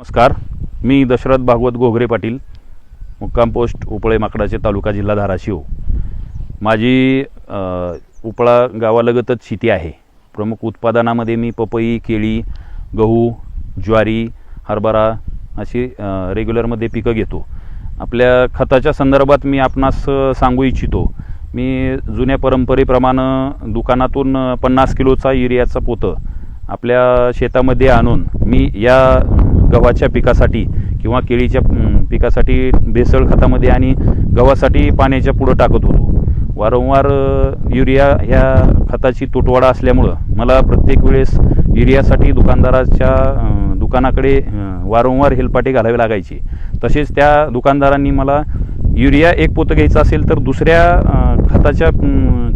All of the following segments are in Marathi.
नमस्कार. मी दशरथ भागवत घोगरे पाटील मुक्काम पोस्ट उपळे माकडाचे तालुका जिल्हा धाराशिव. माझी उपळा गावालगतच शेती आहे. प्रमुख उत्पादनामध्ये मी पपई केळी गहू ज्वारी हरभरा अशी रेग्युलरमध्ये पिकं घेतो. आपल्या खताच्या संदर्भात मी आपणास सांगू इच्छितो. मी जुन्या परंपरेप्रमाणे दुकानातून पन्नास किलोचा युरियाचा पोतं आपल्या शेतामध्ये आणून मी या गव्हाच्या पिकासाठी किंवा केळीच्या पिकासाठी भेसळ खतामध्ये आणि गव्हासाठी पाण्याच्या पुढं टाकत होतो. वारंवार युरिया ह्या खताची तुटवाडा असल्यामुळं मला प्रत्येक वेळेस युरियासाठी दुकानदाराच्या दुकानाकडे वारंवार हेलपाटे घालावे लागायचे. तसेच त्या दुकानदारांनी मला युरिया एक पोतं घ्यायचं असेल तर दुसऱ्या खताच्या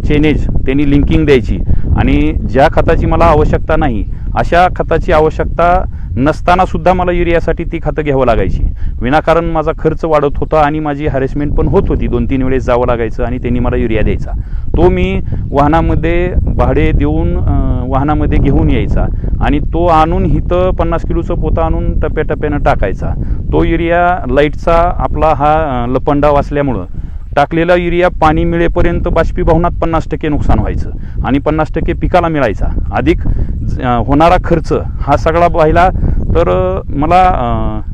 चेनेज त्यांनी लिंकिंग द्यायची. आणि ज्या खताची मला आवश्यकता नाही अशा खताची आवश्यकता नसताना सुद्धा मला युरियासाठी ती खतं घ्यावं लागायची. विनाकारण माझा खर्च वाढत होता आणि माझी हॅरेसमेंट पण होत होती. दोन तीन वेळेस जावं लागायचं आणि त्यांनी मला युरिया द्यायचा. तो मी वाहनामध्ये भाडे देऊन वाहनामध्ये घेऊन यायचा आणि तो आणून इथं पन्नास किलोचं पोतं आणून टप्प्याटप्प्यानं टाकायचा. तो युरिया लाईटचा आपला हा लपंडाव असल्यामुळं टाकलेला युरिया पाणी मिळेपर्यंत बाष्पीभवनात पन्नास टक्के नुकसान व्हायचं आणि पन्नास टक्के पिकाला मिळायचा. अधिक ज- होणारा खर्च हा सगळा पाहिला तर मला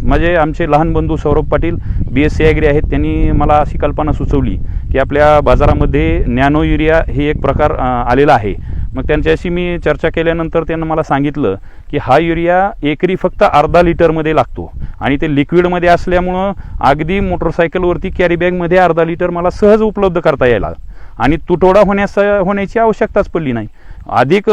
माझे आमचे लहान बंधू Saurabh Patil B S C agri आहेत त्यांनी मला अशी कल्पना सुचवली की आपल्या बाजारामध्ये नॅनो युरिया हे एक प्रकार आलेला आहे. मग त्यांच्याशी मी चर्चा केल्यानंतर त्यांना मला सांगितलं की हा युरिया एकरी फक्त अर्धा लिटरमध्ये लागतो. आणि ते लिक्विडमध्ये असल्यामुळं अगदी मोटरसायकलवरती कॅरीबॅगमध्ये अर्धा लिटर मला सहज उपलब्ध करता यायला. आणि तुटवडा होण्यास होण्याची आवश्यकताच पडली नाही. अधिक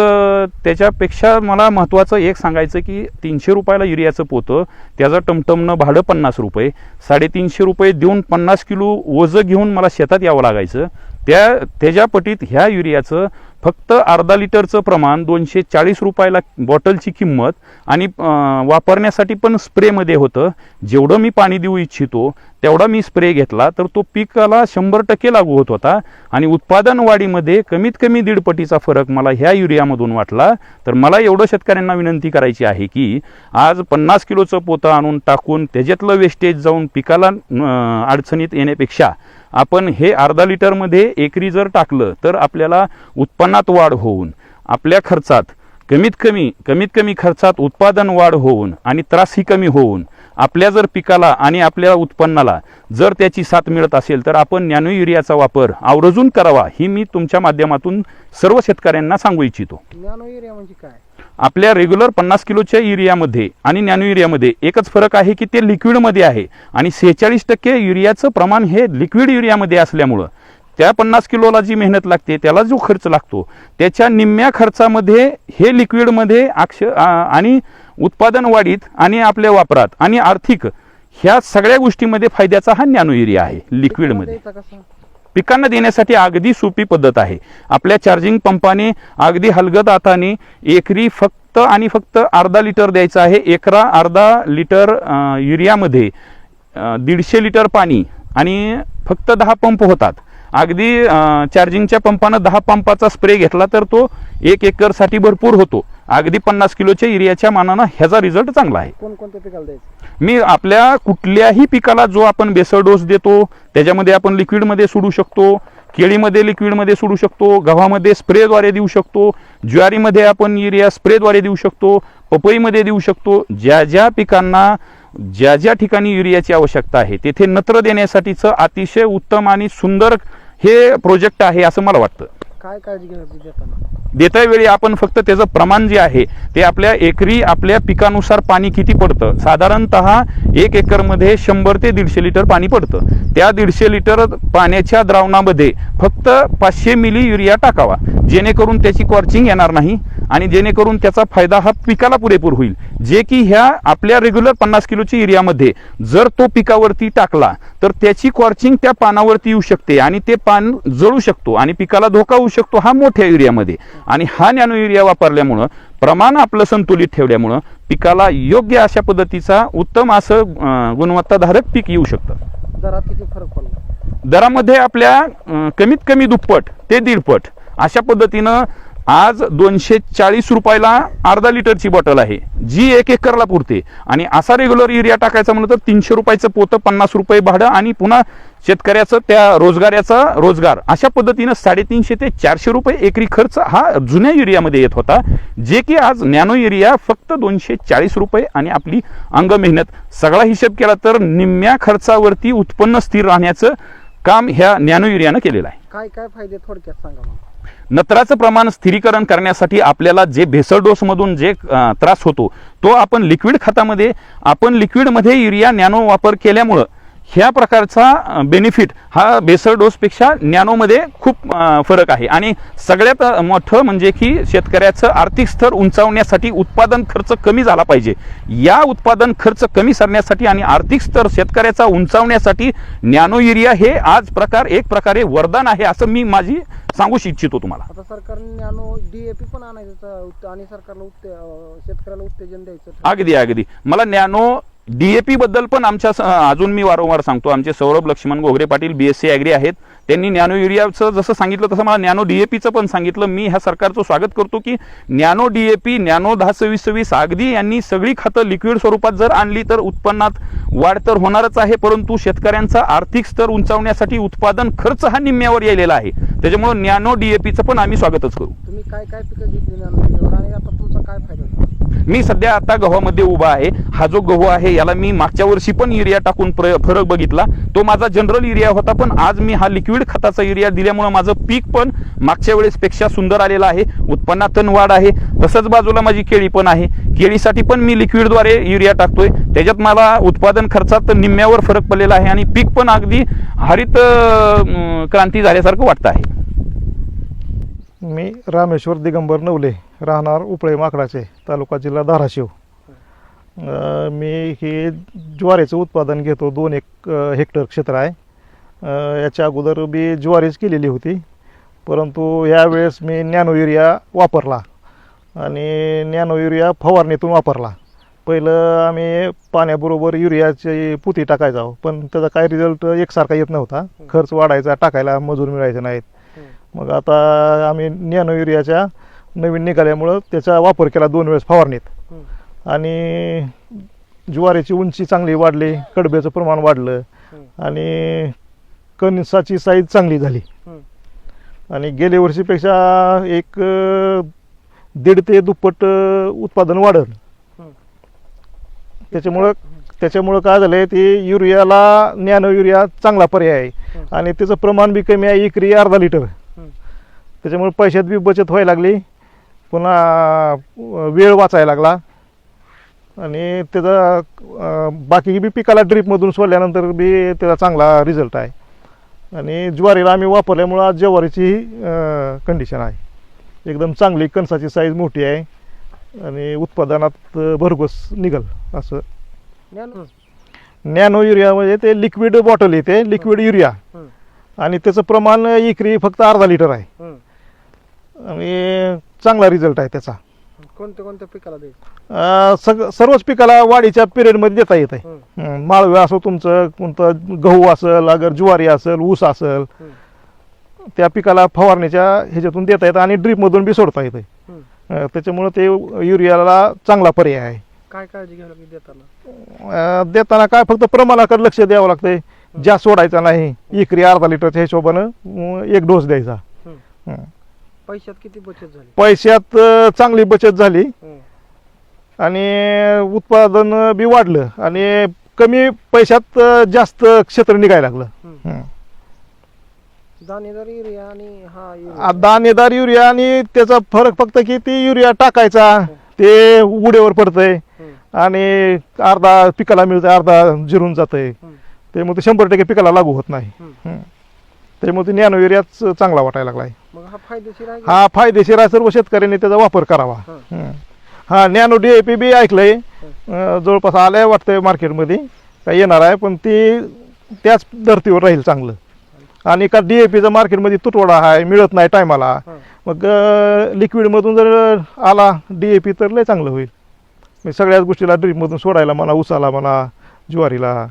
त्याच्यापेक्षा मला महत्त्वाचं एक सांगायचं की तीनशे रुपयाला युरियाचं पोतं त्याचं टमटमनं भाडं पन्नास रुपये साडेतीनशे रुपये देऊन पन्नास किलो ओझं घेऊन मला शेतात यावं लागायचं. त्या त्याच्या पटीत ह्या युरियाचं फक्त अर्धा लिटरचं प्रमाण दोनशे चाळीस रुपयाला बॉटलची किंमत आणि वापरण्यासाठी पण स्प्रेमध्ये होतं. जेवढं मी पाणी देऊ इच्छितो तेवढा मी स्प्रे घेतला तर तो पिकाला शंभर टक्के लागू होत होता. आणि उत्पादन वाढीमध्ये कमीत कमी दीड पटीचा फरक मला ह्या युरियामधून वाटला. तर मला एवढं शेतकऱ्यांना विनंती करायची आहे की आज पन्नास किलोचं पोतं आणून टाकून त्याच्यातलं वेस्टेज जाऊन पिकाला अडचणीत येण्यापेक्षा आपण हे अर्धा लिटरमध्ये एकरी जर टाकलं तर आपल्याला उत्पन्नात वाढ होऊन आपल्या खर्चात कमीत कमी कमीत कमी खर्चात उत्पादन वाढ होऊन आणि त्रासही कमी होऊन आपल्या जर पिकाला आणि आपल्या उत्पन्नाला जर त्याची साथ मिळत असेल तर आपण नॅनो युरियाचा वापर आवर्जून करावा ही मी तुमच्या माध्यमातून सर्व शेतकऱ्यांना सांगू इच्छितो. नॅनो एरिया म्हणजे काय? आपल्या रेग्युलर पन्नास किलोच्या युरियामध्ये आणि नॅनो युरियामध्ये एकच फरक आहे की ते लिक्विडमध्ये आहे आणि सेहेचाळीस टक्के युरियाचं प्रमाण हे लिक्विड युरियामध्ये असल्यामुळं त्या पन्नास किलोला जी मेहनत लागते त्याला जो खर्च लागतो त्याच्या निम्म्या खर्चामध्ये हे लिक्विडमध्ये अक्ष आणि उत्पादन वाढीत आणि आपल्या वापरात आणि आर्थिक ह्या सगळ्या गोष्टीमध्ये फायद्याचा हा नॅनो युरिया आहे लिक्विडमध्ये. पिकांना देण्यासाठी अगदी सोपी पद्धत आहे. आपल्या चार्जिंग पंपाने अगदी हलगत हाताने एकरी फक्त आणि फक्त अर्धा लिटर द्यायचं आहे. एकरा अर्धा लिटर युरियामध्ये दीडशे लिटर पाणी आणि फक्त दहा पंप होतात. अगदी चार्जिंगच्या पंपानं दहा पंपाचा स्प्रे घेतला तर तो एक एकरसाठी भरपूर होतो. अगदी पन्नास किलोच्या युरियाच्या मानानं ह्याचा रिझल्ट चांगला आहे. कोणकोणत्या पिकाला द्यायचं? मी आपल्या कुठल्याही पिकाला जो आपण बेसळ डोस देतो त्याच्यामध्ये आपण लिक्विडमध्ये सोडू शकतो केळीमध्ये लिक्विडमध्ये सोडू शकतो गव्हामध्ये स्प्रेद्वारे देऊ शकतो ज्वारीमध्ये आपण युरिया स्प्रेद्वारे देऊ शकतो पपईमध्ये देऊ शकतो ज्या ज्या पिकांना ज्या ज्या ठिकाणी युरियाची आवश्यकता आहे तेथे नत्र देण्यासाठीचं अतिशय उत्तम आणि सुंदर हे प्रोजेक्ट आहे असं मला वाटतं. काय काळजी घ्यावी देताना? देता वेळी आपण फक्त त्याचं प्रमाण जे आहे ते आपल्या एकरी आपल्या पिकानुसार पाणी किती पडतं? साधारणतः एक एकरमध्ये शंभर ते दीडशे लिटर पाणी पडतं. त्या दीडशे लिटर पाण्याच्या द्रावणामध्ये फक्त पाचशे मिली युरिया टाकावा. जेणेकरून त्याची कॉर्चिंग येणार नाही आणि जेणेकरून त्याचा फायदा हा पिकाला पुरेपूर होईल. जे की ह्या आपल्या रेग्युलर पन्नास किलोच्या युरियामध्ये जर तो पिकावरती टाकला तर त्याची कॉर्चिंग त्या पानावरती येऊ शकते आणि ते पान जळू शकतो आणि पिकाला धोका होऊ शकतो हा मोठ्या युरियामध्ये आणि हा नॅनो युरिया वापरल्यामुळं प्रमाण आपलं संतुलित ठेवल्यामुळं पिकाला योग्य अशा पद्धतीचा उत्तम असं गुणवत्ताधारक पीक येऊ शकतं. दरात किती फरक पडला? दरामध्ये आपल्या कमीत कमी दुप्पट ते दीडपट अशा पद्धतीनं आज दोनशे चाळीस रुपयाला अर्धा लिटरची बॉटल आहे. जी एक एकरला पुरते. आणि असा रेग्युलर युरिया टाकायचा म्हणलं तर तीनशे रुपयाचं पोतं पन्नास रुपये भाडं आणि पुन्हा शेतकऱ्याचं त्या रोजगाराचा रोजगार. अशा पद्धतीनं साडेतीनशे ते चारशे रुपये एकरी खर्च हा जुन्या युरियामध्ये येत होता. जे की आज नॅनो युरिया फक्त दोनशे चाळीस रुपये आणि आपली अंग मेहनत सगळा हिशेब केला तर निम्म्या खर्चावरती उत्पन्न स्थिर राहण्याचं काम ह्या नॅनो युरियानं केलेलं आहे. काय काय फायदे थोडक्यात सांगा नत्राचं प्रमाण स्थिरीकरण करण्यासाठी आपल्याला जे भेसळ डोसमधून जे त्रास होतो तो आपण लिक्विड खतामध्ये आपण लिक्विडमध्ये युरिया नॅनो वापर केल्यामुळं ह्या प्रकारचा बेनिफिट हा बेसळ डोसपेक्षा नॅनोमध्ये खूप फरक आहे. आणि सगळ्यात मोठं म्हणजे की शेतकऱ्याचं आर्थिक स्तर उंचावण्यासाठी उत्पादन खर्च कमी झाला पाहिजे. या उत्पादन खर्च कमी करण्यासाठी आणि आर्थिक स्तर शेतकऱ्याचा उंचावण्यासाठी नॅनो युरिया हे आज प्रकार एक प्रकारे वरदान आहे असं मी माझी सांगू इच्छितो तुम्हाला. आता सरकारने नॅनो डीएपी पण आणायचं आणि सरकारला उत्ते शेतकऱ्याला उत्तेजन द्यायचं. अगदी अगदी. मला नॅनो डीएपी बद्दल पण आमच्या स- अजून मी वारंवार सांगतो. आमचे सौरभ लक्ष्मण गोगरे पाटील बीएससी ॲग्री आहेत. त्यांनी नॅनो युरियाचं जसं सांगितलं तसं मला नॅनो डीएपीचं पण सांगितलं. मी ह्या सरकारचं स्वागत करतो की नॅनो डीएपी नॅनो दहा सव्वीस सव्वीस अगदी यांनी सगळी खतं लिक्विड स्वरूपात जर आणली तर उत्पन्नात वाढ तर होणारच आहे परंतु शेतकऱ्यांचा आर्थिक स्तर उंचावण्यासाठी उत्पादन खर्च हा निम्म्यावर यायलेला आहे. त्याच्यामुळे नॅनो डीएपीचं पण आम्ही स्वागतच करू. तुम्ही काय काय पिकं घेतली आणि आता तुमचा काय फायदा मी सध्या आता गव्हामध्ये उभा आहे. हा जो गहू आहे याला मी मागच्या वर्षी पण युरिया टाकून प्र- फरक बघितला. तो माझा जनरल युरिया होता पण आज मी हा लिक्विड खताचा युरिया दिल्यामुळे माझं पीक पण मागच्या वेळेसपेक्षा सुंदर आलेलं आहे. उत्पन्नातन वाढ आहे. तसंच बाजूला माझी केळी पण आहे. केळीसाठी पण मी लिक्विडद्वारे युरिया टाकतोय. त्याच्यात मला उत्पादन खर्चात निम्म्यावर फरक पडलेला आहे आणि पीक पण अगदी हरित क्रांती झाल्यासारखं वाटतं आहे. मी रामेश्वर दिगंबर नवले राहणार उपळे माकडाचे तालुका जिल्हा धाराशिव. मी हे ज्वारीचं उत्पादन घेतो दोन एक हेक्टर क्षेत्र आहे. याच्या अगोदर मी ज्वारीच केलेली होती परंतु यावेळेस मी नॅनो युरिया वापरला आणि नॅनो युरिया फवारणीतून वापरला. पहिलं आम्ही पाण्याबरोबर युरियाची पुती टाकायचा पण त्याचा काय रिझल्ट एकसारखा येत नव्हता. खर्च वाढायचा टाकायला मजूर मिळायचे नाहीत. मग आता आम्ही नॅनो युरियाच्या नवीन निघाल्यामुळं त्याचा वापर केला दोन वेळेस फवारणीत. आणि ज्वारीची उंची चांगली वाढली कडब्याचं प्रमाण वाढलं. आणि कणसाची साईज चांगली झाली. आणि गेल्या वर्षीपेक्षा एक दीड ते दुप्पट उत्पादन वाढलं. त्याच्यामुळं त्याच्यामुळं काय झालंय ते युरियाला नॅनो युरिया चांगला पर्याय आहे. आणि त्याचं प्रमाण बी कमी आहे एकरी अर्धा लिटर. त्याच्यामुळे पैशात बी बचत व्हायला लागली. पुन्हा वेळ वाचायला लागला. आणि त्याचा बाकी बी पिकाला ड्रीपमधून सोडल्यानंतर बी त्याचा चांगला रिझल्ट आहे. आणि ज्वारीला आम्ही वापरल्यामुळं आज ज्वारीची कंडिशन आहे. एकदम चांगली कणसाची साईज मोठी आहे. आणि उत्पादनात भरघोस निघल असं. नॅनो? नॅनो युरिया म्हणजे ते लिक्विड बॉटल येते लिक्विड युरिया. आणि त्याचं प्रमाण एकरी फक्त अर्धा लिटर आहे. आणि चांगला रिझल्ट आहे त्याचा कोणत्या कोणत्या पिकाला द्यायचं अं, सग सर्वच पिकाला वाढीच्या पिरियडमध्ये देता येत आहे. हं, माळवे असो तुमचं कोणतं गहू असेल अगर ज्वारी असेल ऊस असेल. त्या पिकाला फवारणीच्या ह्याच्यातून देता येतं आणि ड्रीपमधून बी सोडता येतं. अं, त्याच्यामुळं ते युरियाला चांगला पर्याय आहे काय काळजी घ्यावी लागली देताना अं, देताना काय फक्त प्रमाणाकडे लक्ष द्यावं लागतंय जास्त सोडायचा नाही एकरी अर्धा लिटरच्या हिशोबानं अं, एक डोस द्यायचा. हं. पैशात किती बचत झाली पैशात अं, चांगली बचत झाली. आणि उत्पादन बी वाढलं आणि कमी पैशात अं, जास्त क्षेत्र निघायला लागलं. हं. दाणेदार युरिया आणि हा आ- युरिया दाणेदार युरिया आणि त्याचा फरक फक्त की ती युरिया टाकायचा ते उडेवर पडतंय. आणि अर्धा पिकाला मिळतंय अर्धा जिरून जातंय हम्म. त्यामुळे ते शंभर टक्के पिकाला लागू होत नाही. हं. त्यामुळे ते नॅनो युरियाच चांगला वाटायला लागलाय. मग हा फायदेशीर आहे का? हा फायदेशीर आहे सर्व शेतकऱ्यांनी त्याचा वापर करावा. हं. नॅनो डी ए पी बी ऐकलंय. अं, जवळपास आलंय वाटतंय मार्केटमध्ये. काय येणार आहे पण ती त्याच धर्तीवर राहील चांगलं. आणि का डी ए पीचा मार्केटमध्ये तुटवडा आहे मिळत नाही टायमाला. हं. मग लिक्विडमधून जर आला डी ए पी तर लय चांगलं होईल. म्हणजे सगळ्याच गोष्टीला ड्रीपमधून सोडायला म्हणा उसाला म्हणा ज्वारीला.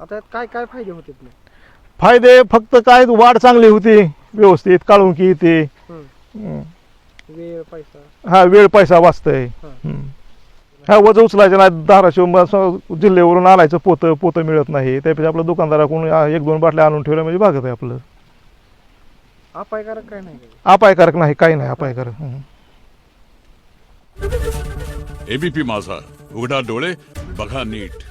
आता यात काय काय फायदे होते फायदे फक्त काय वाढ चांगली होती व्यवस्थित येते हम्म. हं. वेळ पैसा हा वेळ पैसा वाचतंय हा. हा वज उचलायचं नाही धाराशिव जिल्ह्यावरून आणायचं पोतं पोतं मिळत नाही त्यापेक्षा आपलं दुकानदाराकडून एक दोन बाटल्या आणून ठेवल्या म्हणजे भागत आहे आपलं अपायकारक काय नाही का? अपायकारक नाही काही नाही अपायकारक हम्म. एबीपी माझा उघडा डोळे बघा नीट